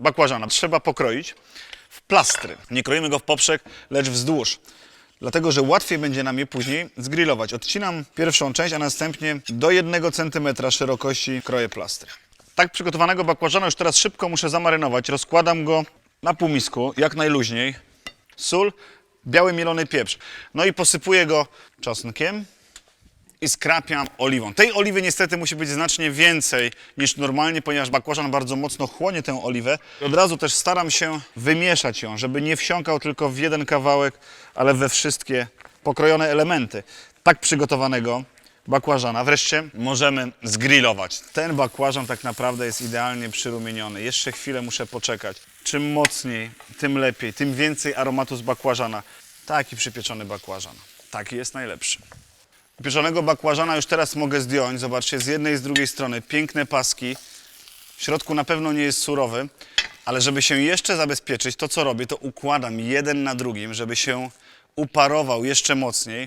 bakłażana trzeba pokroić w plastry. Nie kroimy go w poprzek, lecz wzdłuż. Dlatego, że łatwiej będzie nam je później zgrillować. Odcinam pierwszą część, a następnie do 1 cm szerokości kroję plastry. Tak przygotowanego bakłażana już teraz szybko muszę zamarynować. Rozkładam go na półmisku, jak najluźniej. Sól, biały mielony pieprz. No i posypuję go czosnkiem i skrapiam oliwą. Tej oliwy niestety musi być znacznie więcej niż normalnie, ponieważ bakłażan bardzo mocno chłonie tę oliwę. Od razu też staram się wymieszać ją, żeby nie wsiąkał tylko w jeden kawałek, ale we wszystkie pokrojone elementy. Tak przygotowanego bakłażana wreszcie możemy zgrillować. Ten bakłażan tak naprawdę jest idealnie przyrumieniony. Jeszcze chwilę muszę poczekać. Czym mocniej, tym lepiej, tym więcej aromatu z bakłażana. Taki przypieczony bakłażan. Taki jest najlepszy. Pieczonego bakłażana już teraz mogę zdjąć. Zobaczcie, z jednej i z drugiej strony piękne paski. W środku na pewno nie jest surowy, ale żeby się jeszcze zabezpieczyć, to co robię, to układam jeden na drugim, żeby się uparował jeszcze mocniej.